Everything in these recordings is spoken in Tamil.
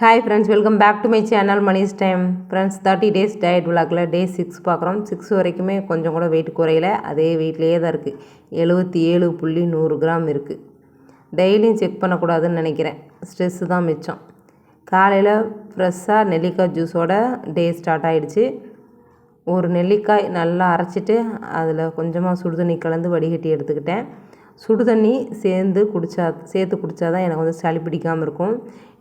Hi friends welcome back to my channel Mani's time friends thirty days diet விளாக்கில் day six பார்க்குறோம் சிக்ஸ் வரைக்குமே கொஞ்சம் கூட வெயிட் குறையில. அதே வெயிட்லேயே தான் இருக்குது எழுபத்தி ஏழு புள்ளி நூறு கிராம் இருக்குது டெய்லியும் செக் பண்ணக்கூடாதுன்னு நினைக்கிறேன். ஸ்ட்ரெஸ்ஸு தான் மிச்சம். காலையில் ஃப்ரெஷ்ஷாக நெல்லிக்காய் ஜூஸோட டே ஸ்டார்ட் ஆகிடுச்சு ஒரு நெல்லிக்காய் நல்லா அரைச்சிட்டு அதில் கொஞ்சமாக சுடுதண்ணி கலந்து வடிகட்டி எடுத்துக்கிட்டேன். சுடு தண்ணி சேர்ந்து குடித்தா சேர்த்து குடித்தா தான் எனக்கு வந்து சளி பிடிக்காமல் இருக்கும்.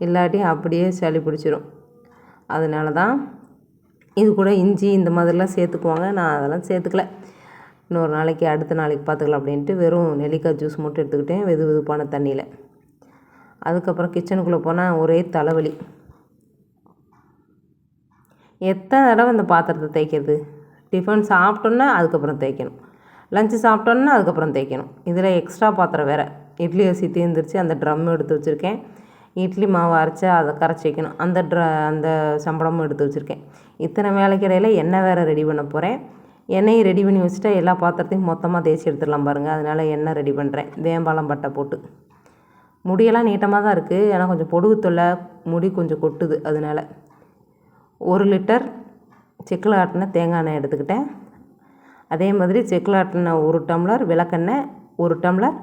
இல்லாட்டி அப்படியே சளி பிடிச்சிரும். அதனால தான் இது கூட இஞ்சி இந்த மாதிரிலாம் சேர்த்துக்குவாங்க. நான் அதெல்லாம் சேர்த்துக்கல. இன்னொரு நாளைக்கு அடுத்த நாளைக்கு பார்த்துக்கலாம் அப்படின்ட்டு வெறும் நெல்லிக்காய் ஜூஸ் மட்டும் எடுத்துக்கிட்டேன் வெது வெதுப்பான தண்ணியில். அதுக்கப்புறம் கிச்சனுக்குள்ளே போனால் ஒரே தலைவலி. எத்தனை தடவை அந்த பாத்திரத்தை தேய்க்கிறது? டிஃபன் சாப்பிட்டோன்னா அதுக்கப்புறம் தேய்க்கணும். லஞ்சு சாப்பிட்டோன்னா அதுக்கப்புறம் தேய்க்கணும். இதில் எக்ஸ்ட்ரா பாத்திரம் வேறு. இட்லி அரிசி தீர்ந்துருச்சு அந்த ட்ரம் எடுத்து வச்சுருக்கேன். இட்லி மாவு அரைச்சி அதை கரைச்சி வைக்கணும். அந்த ட்ர அந்த சம்பளமும் எடுத்து வச்சுருக்கேன். இத்தனை வேலைக்கு இடையில் எண்ணெய் வேறு ரெடி பண்ண போகிறேன் எண்ணெயை ரெடி பண்ணி வச்சுட்டா எல்லா பாத்திரத்தையும் மொத்தமாக தேய்ச்சி எடுத்துடலாம் பாருங்கள் அதனால் எண்ணெய் ரெடி பண்ணுறேன் வேம்பாலம் பட்டை போட்டு. முடியெல்லாம் நீட்டமாக தான் இருக்குது ஏன்னா கொஞ்சம் பொடுகு தொல்லை முடி கொஞ்சம் கொட்டுது அதனால். ஒரு லிட்டர் செக்கில் ஆட்டின தேங்காய் எண்ணெய் எடுத்துக்கிட்டேன். அதே மாதிரி செக்லாட்டின ஒரு டம்ளர் விளக்கெண்ணெய் ஒரு டம்ளர்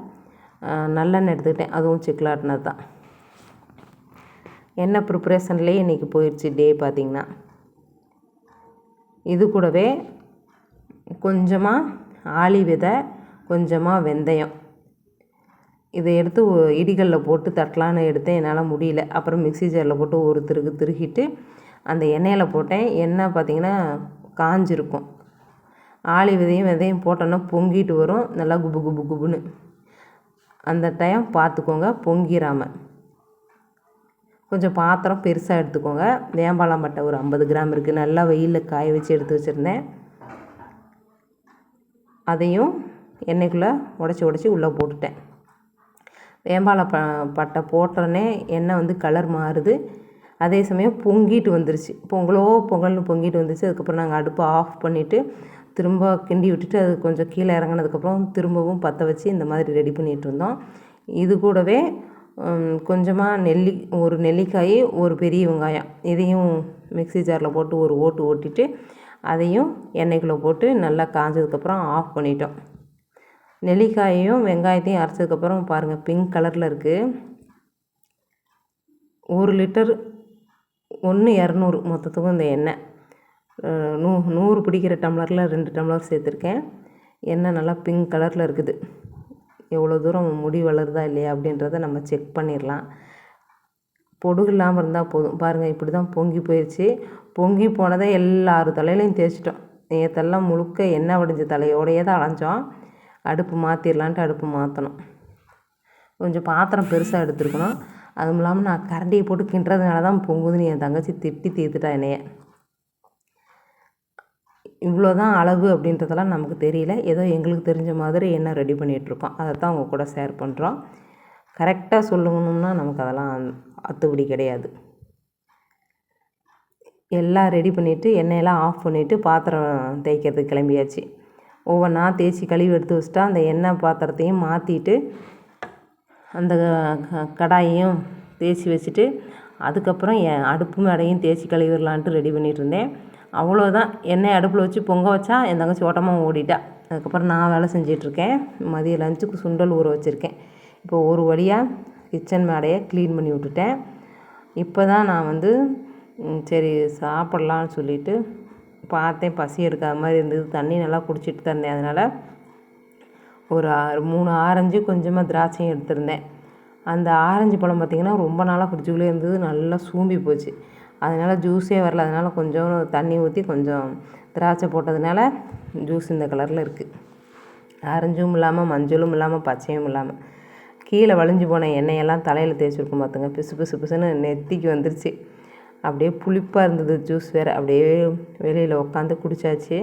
நல்லெண்ணெய் எடுத்துக்கிட்டேன். அதுவும் செக்கில் ஆட்டினது தான். எண்ணெய் ப்ரிப்ரேஷன்லேயே இன்றைக்கி போயிடுச்சு டே பார்த்திங்கன்னா இது கூடவே கொஞ்சமாக ஆளி விதை கொஞ்சமாக வெந்தயம். இதை எடுத்து இடிகளில் போட்டு தட்டலான்னு எடுத்தேன். என்னால் முடியல. அப்புறம் மிக்ஸி ஜாரில் போட்டு ஒரு திருகு திருகிட்டு அந்த எண்ணெயில் போட்டேன். எண்ணெய் பார்த்திங்கன்னா காஞ்சிருக்கும். ஆளி விதையும் விதையும் போட்டோன்னா பொங்கிட்டு வரும். நல்லா குபு குபு குபுன்னு. அந்த டைம் பார்த்துக்கோங்க பொங்கிராமல் கொஞ்சம் பாத்திரம் பெருசாக எடுத்துக்கோங்க. வேம்பாலம் பட்டை ஒரு ஐம்பது கிராம் இருக்குது நல்லா வெயிலில் காய வச்சு எடுத்து வச்சுருந்தேன். அதையும் எண்ணெய்க்குள்ளே உடச்சி உடச்சி உள்ளே போட்டுட்டேன். வேம்பால ப பட்டை போட்டோடனே எண்ணெய் வந்து கலர் மாறுது. அதே சமயம் பொங்கிட்டு வந்துருச்சு. பொங்கலோ பொங்கல்னு பொங்கிட்டு வந்துருச்சு. அதுக்கப்புறம் நாங்கள் அடுப்பை ஆஃப் பண்ணிவிட்டு திரும்ப கிண்டி விட்டுட்டு அது கொஞ்சம் கீழே இறங்குனதுக்கப்புறம் திரும்பவும் பற்ற வச்சு இந்த மாதிரி ரெடி பண்ணிகிட்டு இருந்தோம். இது கூடவே கொஞ்சமாக நெல்லி ஒரு நெல்லிக்காய் ஒரு பெரிய வெங்காயம். இதையும் மிக்ஸி ஜாரில் போட்டு ஒரு ஓட்டு ஓட்டிட்டு அதையும் எண்ணெய்க்குள்ளே போட்டு நல்லா காஞ்சதுக்கப்புறம் ஆஃப் பண்ணிட்டோம். நெல்லிக்காயையும் வெங்காயத்தையும் அரைச்சதுக்கப்புறம் பாருங்கள் பிங்க் கலரில் இருக்குது ஒரு லிட்டர் ஒன்று இரநூறு மொத்தத்துக்கும் இந்த எண்ணெய். நூ நூறு பிடிக்கிற டம்ளரில் ரெண்டு டம்ளர் சேர்த்துருக்கேன். எண்ணெய் நல்லா பிங்க் கலரில் இருக்குது. எவ்வளோ தூரம் முடி வளருதா இல்லையா அப்படின்றத நம்ம செக் பண்ணிடலாம் பொடுகு இல்லாமல் இருந்தால் போதும். பாருங்கள் இப்படி தான் பொங்கி போயிடுச்சு பொங்கி போனதை எல்லாரு தலையிலையும் தேய்ச்சிட்டோம். நேற்றெல்லாம் முழுக்க எண்ணெய் வடிஞ்ச தலையோடையே தான் அலைஞ்சோம். அடுப்பு மாற்றிடலான்ட்டு அடுப்பு மாற்றணும் கொஞ்சம் பாத்திரம் பெருசாக எடுத்துருக்கணும். அதுவும் இல்லாமல் நான் கரண்டியை போட்டு கிண்டுறதுனால தான் பொங்குதுன்னு என் தங்கச்சி திட்டி தீர்த்துட்டா என்னைய. இவ்வளோ தான் அளவு அப்படின்றதெல்லாம் நமக்கு தெரியல. ஏதோ எங்களுக்கு தெரிஞ்ச மாதிரி என்ன ரெடி பண்ணிகிட்ருக்கோம் அதை தான் உங்கள் கூட ஷேர் பண்ணுறோம் கரெக்டாக சொல்லணும்னா நமக்கு அதெல்லாம் அத்துப்படி கிடையாது. எல்லாம் ரெடி பண்ணிவிட்டு எண்ணெயெல்லாம் ஆஃப் பண்ணிவிட்டு பாத்திரம் தேய்க்கிறதுக்கு கிளம்பியாச்சு. ஒவ்வொன்றா தேய்ச்சி கழுவி எடுத்து வச்சுட்டா அந்த எண்ணெய் பாத்திரத்தையும் மாற்றிட்டு அந்த கடாயையும் தேய்ச்சி வச்சுட்டு அதுக்கப்புறம் என் அடுப்பு மேடையும் தேய்ச்சி கழுவிடலான்ட்டு ரெடி பண்ணிட்டு இருந்தேன். அவ்வளோதான் எண்ணெய் அடுப்பில் வச்சு பொங்க வச்சா என் தங்கச்சி ஓட்டமாக ஓடிட்டா. அதுக்கப்புறம் நான் வேலை செஞ்சிட்ருக்கேன். மதிய லஞ்சுக்கு சுண்டல் ஊற வச்சுருக்கேன். இப்போ ஒரு வழியாக கிச்சன் மேடையை க்ளீன் பண்ணி விட்டுட்டேன். இப்போ தான் நான் வந்து சரி சாப்பிட்லான்னு சொல்லிட்டு பார்த்தேன். பசி எடுக்காத மாதிரி இருந்தது. தண்ணி நல்லா குடிச்சிட்டு தந்தேன் அதனால் ஒரு ஆறு மூணு ஆரஞ்சு கொஞ்சமாக திராட்சையும் எடுத்திருந்தேன். அந்த ஆரஞ்சு பழம் பார்த்திங்கன்னா ரொம்ப நாளாக ஃப்ரிட்ஜுக்குள்ளே இருந்தது. நல்லா சூம்பி போச்சு. அதனால் ஜூஸே வரல. அதனால் கொஞ்சம் தண்ணி ஊற்றி கொஞ்சம் திராட்சை போட்டதுனால ஜூஸ் இந்த கலரில் இருக்குது ஆரஞ்சும் இல்லாமல் மஞ்சளும் இல்லாமல் பச்சையும் இல்லாமல் கீழே வழிஞ்சு போன எண்ணெயெல்லாம் தலையில் தேய்ச்சிருக்கும் பார்த்துங்க பிசு பிசு பிசுன்னு நெத்திக்கு வந்துருச்சு. அப்படியே புளிப்பாக இருந்தது ஜூஸ் வேறு. அப்படியே வெளியில் உட்காந்து குடிச்சாச்சு.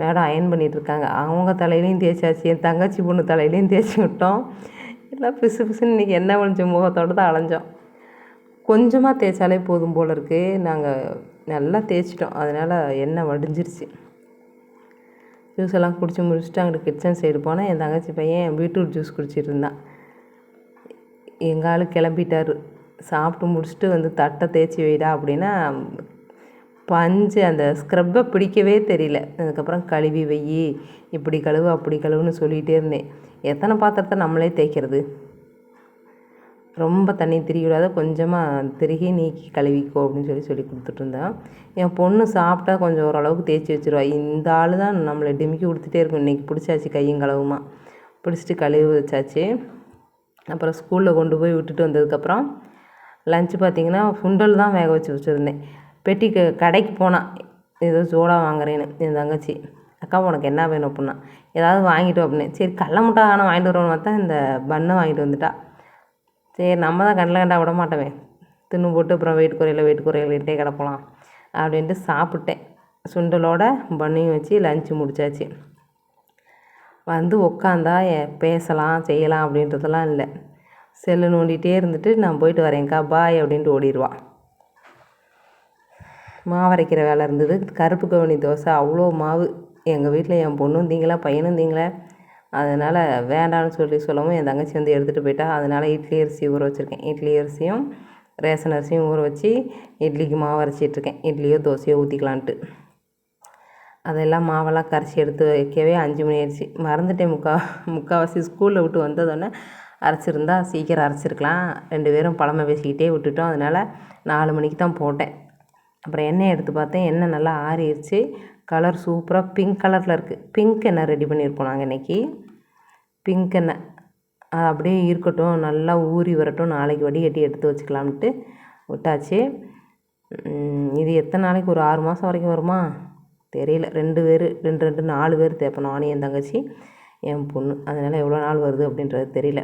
மேடம் அயன் பண்ணிகிட்ருக்காங்க இருக்காங்க. அவங்க தலையிலையும் தேய்ச்சாச்சு. என் தங்கச்சி பொண்ணு தலையிலையும் தேய்ச்சி விட்டோம். எல்லாம் பிசு பிசுன்னு இன்றைக்கி எண்ணெய் வழிஞ்ச முகத்தோடு தான் அலைஞ்சோம். கொஞ்சமாக தேய்ச்சாலே போதும் போல் இருக்குது நாங்கள் நல்லா தேய்ச்சிட்டோம். அதனால் எண்ணெய் வடிஞ்சிருச்சு. ஜூஸ் எல்லாம் குடிச்சு முடிச்சுட்டு அங்கிட்டு கிச்சன் சைடு போனேன். என் தங்கச்சி பையன் பீட்ரூட் ஜூஸ் குடிச்சிட்டு இருந்தான். எங்கள் ஆள் கிளம்பிட்டார். சாப்பிட்டு முடிச்சுட்டு வந்து தட்டை தேய்ச்சி வைடா அப்படின்னா பஞ்சு அந்த ஸ்க்ரப்பை பிடிக்கவே தெரியல. அதுக்கப்புறம் கழுவி வை இப்படி கழுவு அப்படி கழுவுன்னு சொல்லிகிட்டே இருந்தேன். எத்தனை பாத்திரத்தை நம்மளே தேய்க்கிறது? ரொம்ப தண்ணி திரிக்க விடாத கொஞ்சமாக திருகி நீக்கி கழுவிக்கோ அப்படின்னு சொல்லி சொல்லி கொடுத்துட்ருந்தேன் என் பொண்ணு சாப்பிட்டா கொஞ்சம் ஓரளவுக்கு தேய்ச்சி வச்சுருவா. இந்த ஆள் தான் நம்மளை டிமிக்கி கொடுத்துட்டே இருக்கும். இன்றைக்கி பிடிச்சாச்சு கையும் கழுவுமா பிடிச்சிட்டு கழுவி வச்சாச்சு. அப்புறம் ஸ்கூலில் கொண்டு போய் விட்டுட்டு வந்ததுக்கப்புறம் லஞ்சு பார்த்திங்கன்னா சுண்டல் தான் வேக வச்சு வச்சுருந்தேன். பெட்டிக்கு கடைக்கு போனான் ஏதோ சோடா வாங்குறேன்னு என் தங்கச்சி. அக்கா உனக்கு என்ன வேணும்? அப்படின்னா ஏதாவது வாங்கிட்டு அப்படின்னு சரி கடல முட்டை ஆனால் வாங்கிட்டு வருவோன்னு பார்த்தா இந்த பண்ணை வாங்கிட்டு வந்துட்டா. சரி நம்ம தான் கண்ணில் கண்டா விட மாட்டோமே தின்னு போட்டு அப்புறம் வெயிட் குறையில வெயிட் குறையிலட்டே கிடப்பலாம் அப்படின்ட்டு சாப்பிட்டேன். சுண்டலோட பண்ணியும் வச்சு லஞ்சு முடிச்சாச்சு. வந்து உக்காந்தா பேசலாம் செய்யலாம் அப்படின்றதெல்லாம் இல்லை. செல்லு நோண்டிகிட்டே இருந்துட்டு நான் போயிட்டு வரேன்க்கா பாய் அப்படின்ட்டு ஓடிடுவான் மாவு அரைக்கிற வேலை இருந்தது. கருப்பு கவுனி தோசை அவ்வளோ மாவு. எங்கள் வீட்டில் என் பொண்ணும் தீங்களா பையனும் தீங்களா அதனால் வேண்டாம்னு சொல்லி சொல்லவும் என் தங்கச்சி வந்து எடுத்துகிட்டு போயிட்டா. அதனால் இட்லி அரிசி ஊற வச்சுருக்கேன். இட்லி அரிசியும் ரேஷன் அரிசியும் ஊற வச்சு இட்லிக்கு மாவு அரைச்சிட்ருக்கேன் இட்லியோ தோசையோ ஊற்றிக்கலான்ட்டு அதெல்லாம் மாவெல்லாம் கரைச்சி எடுத்து வைக்கவே அஞ்சு மணி ஆயிடுச்சு. மறந்துட்டேன் முக்கா முக்கால்வாசி ஸ்கூலில் விட்டு வந்ததோடனே அரைச்சிருந்தா சீக்கிரம் அரைச்சிருக்கலாம். ரெண்டு பேரும் பழமை பேசிக்கிட்டே விட்டுட்டோம். அதனால் நாலு மணிக்கு தான் போட்டேன். அப்புறம் எண்ணெய் எடுத்து பார்த்தேன். எண்ணெய் நல்லா ஆறிடுச்சு. கலர் சூப்பராக பிங்க் கலரில் இருக்குது பிங்க் எண்ணெய் ரெடி பண்ணியிருப்போம் நாங்கள் இன்றைக்கி பிங்க் எண்ணெய். அது அப்படியே இருக்கட்டும் நல்லா ஊறி வரட்டும். நாளைக்கு வடிகட்டி எடுத்து வச்சுக்கலாம்ட்டு விட்டாச்சு. இது எத்தனை நாளைக்கு ஒரு ஆறு மாதம் வரைக்கும் வருமா? தெரியல. ரெண்டு பேர் ரெண்டு ரெண்டு நாலு பேர் தேப்பேன் நானும் என் தங்கச்சி என் பொண்ணு. அதனால் எவ்வளோ நாள் வருது அப்படின்றது தெரியல.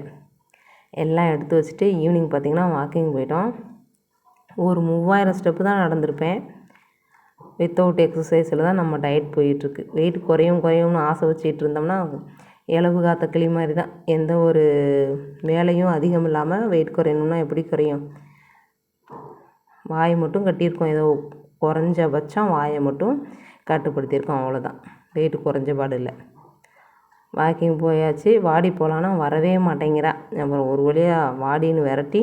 எல்லாம் எடுத்து வச்சுட்டு ஈவினிங் பார்த்திங்கன்னா வாக்கிங் போயிட்டோம். ஒரு மூவாயிரம் ஸ்டெப்பு தான் நடந்திருப்பேன். வித்தவுட் எக்ஸசைஸில் தான் நம்ம டயட் போயிட்டுருக்கு. வெயிட் குறையும் குறையும்னு ஆசை வச்சுட்டு இருந்தோம்னா இலவு காத்த கிளி மாதிரி தான். எந்த ஒரு வேலையும் அதிகம் இல்லாமல் வெயிட் குறையணும்னா எப்படி குறையும்? வாயை மட்டும் கட்டியிருக்கோம். ஏதோ குறைஞ்சபட்சம் வாயை மட்டும் கட்டுப்படுத்தியிருக்கோம். அவ்வளோதான் வெயிட் குறைஞ்ச பாடு இல்லை. வாக்கிங் போயாச்சு. வாடி போகலான்னா வரவே மாட்டேங்கிறா. அப்புறம் ஒரு வழியாக வாடின்னு விரட்டி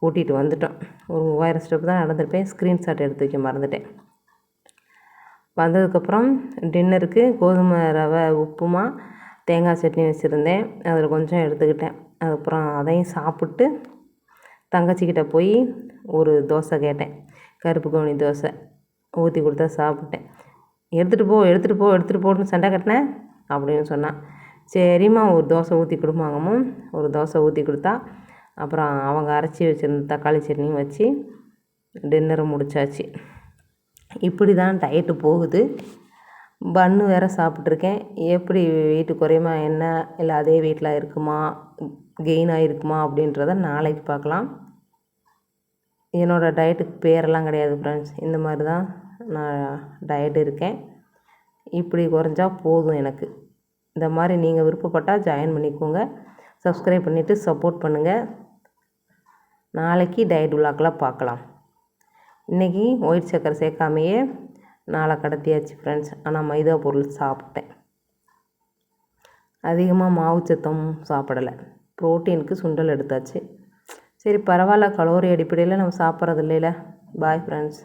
கூட்டிகிட்டு வந்துட்டோம். ஒரு மூவாயிரம் ஸ்டெப் தான் நடந்திருப்பேன். ஸ்க்ரீன்ஷாட் எடுத்து வைக்க மறந்துட்டேன். வந்ததுக்கப்புறம் டின்னருக்கு கோதுமை ரவை உப்புமா தேங்காய் சட்னி வச்சுருந்தேன். அதில் கொஞ்சம் எடுத்துக்கிட்டேன். அதுக்கப்புறம் அதையும் சாப்பிட்டு தங்கச்சிக்கிட்ட போய் ஒரு தோசை கேட்டேன். கருப்பு கவுனி தோசை ஊற்றி கொடுத்தா சாப்பிட்டேன். எடுத்துகிட்டு போ எடுத்துகிட்டு போ எடுத்துகிட்டு போன்னு சண்டை கட்டினேன் அப்படின்னு சொன்னான். சரிம்மா ஒரு தோசை ஊற்றி கொடுமாங்கம்மா ஒரு தோசை ஊற்றி கொடுத்தா அப்புறம் அவங்க அரைச்சி வச்சுருந்த தக்காளி சட்னியும் வச்சு டின்னரை முடித்தாச்சு இப்படி தான் டயட்டு போகுது. பன்னு வேறு சாப்பிட்ருக்கேன் எப்படி வெயிட்டு குறையுமா என்ன? இல்லை அதே வெயிட்டில் இருக்குமா? கெயின் ஆகிருக்குமா அப்படின்றத நாளைக்கு பார்க்கலாம். என்னோடய டயட்டுக்கு பேரெல்லாம் கிடையாது ஃப்ரெண்ட்ஸ் இந்த மாதிரி தான் நான் டயட் இருக்கேன். இப்படி குறைஞ்சா போதும் எனக்கு. இந்த மாதிரி நீங்கள் விருப்பப்பட்டால் ஜாயின் பண்ணிக்கோங்க. சப்ஸ்கிரைப் பண்ணிவிட்டு சப்போர்ட் பண்ணுங்கள் நாளைக்கு டயட் விழாக்கெலாம் பார்க்கலாம். இன்றைக்கி ஒயிட் சக்கரை சேர்க்காமையே நாளை கடத்தியாச்சு ஃப்ரெண்ட்ஸ் ஆனால் மைதா பொருள் சாப்பிட்டேன். அதிகமாக மாவு சத்தம் சாப்பிடலை. ப்ரோட்டீனுக்கு சுண்டல் எடுத்தாச்சு. சரி பரவாயில்ல கலோரி அடிப்படையில் நம்ம சாப்பிட்றது இல்லைல்ல பாய் ஃப்ரெண்ட்ஸ்